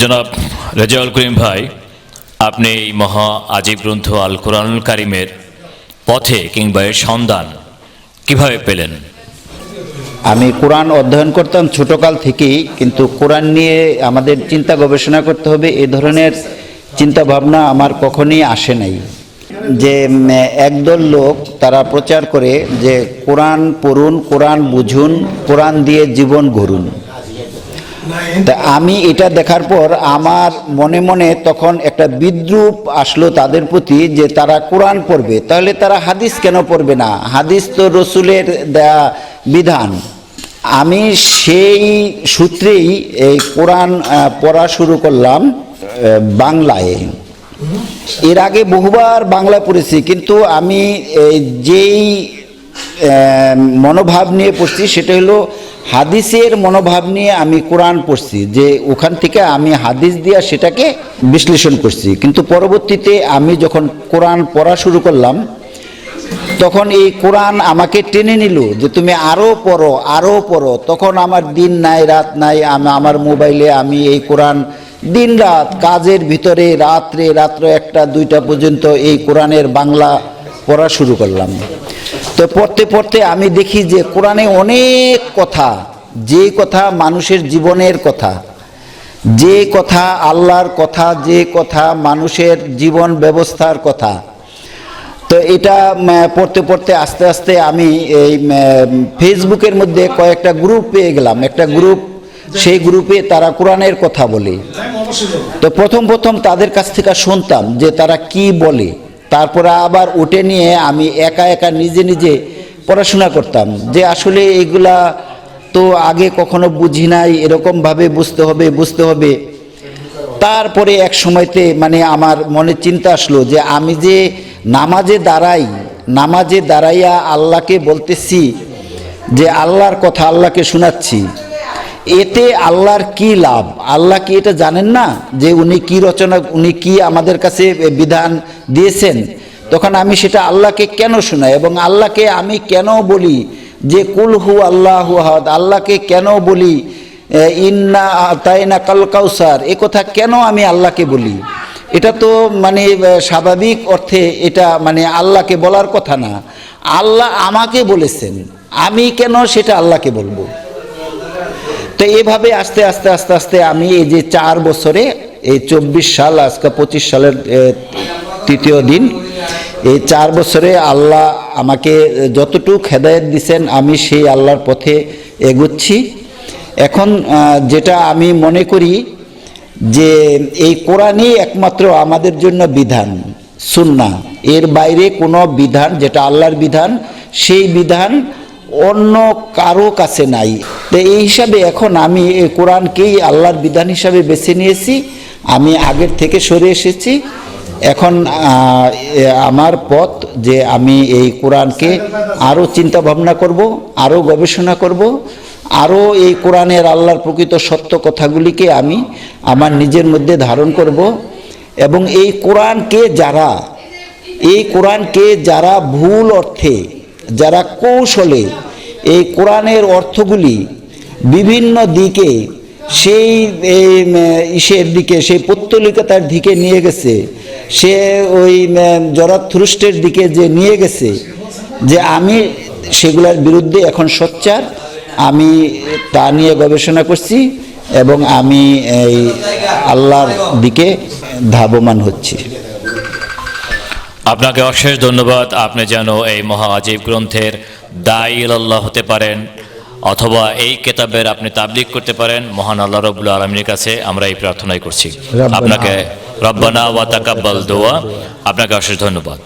জনাব রেজাউল করিম ভাই, আপনি এই মহা আজীব গ্রন্থ আল কোরআনুল কারিমের পথে কিংবা এর সন্ধান কীভাবে পেলেন? আমি কোরআন অধ্যয়ন করতাম ছোটকাল থেকেই, কিন্তু কোরআন নিয়ে আমাদের চিন্তা গবেষণা করতে হবে, এ ধরনের চিন্তা ভাবনা আমার কখনই আসে নাই। যে একদল লোক তারা প্রচার করে যে, কোরআন পড়ুন, কোরআন বুঝুন, কোরআন দিয়ে জীবন গড়ুন। তা আমি এটা দেখার পর আমার মনে মনে তখন একটা বিদ্রুপ আসলো তাদের প্রতি যে তারা কোরআন পড়বে। তাহলে তারা হাদিস কেন পড়বে না? হাদিস তো রসুলের দেয়া বিধান। আমি সেই সূত্রেই এই কোরআন পড়া শুরু করলাম বাংলায়। এর আগে বহুবার বাংলা পড়েছি কিন্তু আমি এই, যেই মনোভাব নিয়ে পড়ছি সেটা হলো হাদিসের মনোভাব নিয়ে আমি কোরআন পড়ছি, যে ওখান থেকে আমি হাদিস দিয়া সেটাকে বিশ্লেষণ করছি। কিন্তু পরবর্তীতে আমি যখন কোরআন পড়া শুরু করলাম, তখন এই কোরআন আমাকে টেনে নিল যে তুমি আরও পড়ো আরও পড়ো। তখন আমার দিন নাই, রাত নাই, আমি আমার মোবাইলে আমি এই কোরআন দিন রাত, কাজের ভিতরে রাত্রে, রাত্র একটা, দুইটা পর্যন্ত এই কোরআনের বাংলা পড়া শুরু করলাম। তো পড়তে পড়তে আমি দেখি যে কোরআনে অনেক কথা, যে কথা মানুষের জীবনের কথা, যে কথা আল্লাহর কথা, যে কথা মানুষের জীবন ব্যবস্থার কথা। তো এটা পড়তে পড়তে আস্তে আস্তে আমি এই ফেসবুকের মধ্যে কয়েকটা গ্রুপ পেয়ে গেলাম। একটা গ্রুপ, সেই গ্রুপে তারা কোরআনের কথা বলে। তো প্রথম প্রথম তাদের কাছ থেকে শুনতাম যে তারা কি বলে। তারপরে আবার উঠে নিয়ে আমি একা একা নিজে নিজে পড়াশোনা করতাম। যে আসলে এগুলা তো আগে কখনো বুঝি নাই এরকমভাবে বুঝতে হবে বুঝতে হবে। তারপরে এক সময়তে মানে আমার মনে চিন্তা আসলো যে আমি যে নামাজে দাঁড়াই, নামাজে দাঁড়াইয়া আল্লাহকে বলতেছি যে আল্লাহর কথা আল্লাহকে শোনাচ্ছি এতে আল্লাহর কি লাভ? আল্লাহ কি এটা জানেন না? যে উনি কি রচনা, উনি কি আমাদের কাছে বিধান দিয়েছেন? তখন আমি সেটা আল্লাহকে কেন শোনাই? এবং আল্লাহকে আমি কেন বলি যে, কুল হু আল্লাহ আহাদ আল্লাহকে কেন বলি ইন্না তাইনা কাল কাউসার এ কথা কেন আমি আল্লাহকে বলি? এটা তো মানে স্বাভাবিক অর্থে এটা মানে আল্লাহকে বলার কথা না। আল্লাহ আমাকে বলেছেন। আমি কেন সেটা আল্লাহকে বলব? তো এভাবে আস্তে আস্তে আস্তে আস্তে আমি এই যে চার বছরে, এই চব্বিশ সাল, আজকে পঁচিশ সালের তৃতীয় দিন, এই চার বছরে আল্লাহ আমাকে যতটুকু হেদায়ত দিছেন, আমি সেই আল্লাহর পথে এগুচ্ছি। এখন যেটা আমি মনে করি যে এই কোরআনই একমাত্র আমাদের জন্য বিধান সুন্না এর বাইরে কোনো বিধান, যেটা আল্লাহর বিধান, সেই বিধান অন্য কারও কাছে নাই। তো এই হিসাবে এখন আমি এই কোরআনকেই আল্লাহর বিধান হিসাবে বেছে নিয়েছি। আমি আগের থেকে সরে এসেছি। এখন আমার পথ যে আমি এই কোরআনকে আরও চিন্তা ভাবনা করব, আরও গবেষণা করব, আরও এই কোরআনের আল্লাহর প্রকৃত সত্য কথাগুলিকে আমি আমার নিজের মধ্যে ধারণ করব এবং এই কোরআনকে যারা, এই কোরআনকে যারা ভুল অর্থে যারা কৌশলে এই কোরআনের অর্থগুলি বিভিন্ন দিকে সেই এই, ইসের দিকে সেই পত্তলিকতার দিকে নিয়ে গেছে সে ওই জরাথ্রুষ্টের দিকে যে নিয়ে গেছে যে আমি সেগুলোর বিরুদ্ধে এখন সোচ্চার আমি তা নিয়ে গবেষণা করছি এবং আমি এই আল্লাহর দিকে ধাবমান হচ্ছি। আপনাকে অশেষ ধন্যবাদ। আপনি যেন এই মহা আজীব গ্রন্থের দায়ী আল্লাহ হতে পারেন অথবা এই কেতাবের আপনি তাবলিক করতে পারেন। মহান আল্লাহ রবুল আলমীর কাছে আমরা এই প্রার্থনাই করছি। আপনাকে রব্বানা ওয়া তাকাব্বাল দোয়া। আপনাকে অশেষ ধন্যবাদ।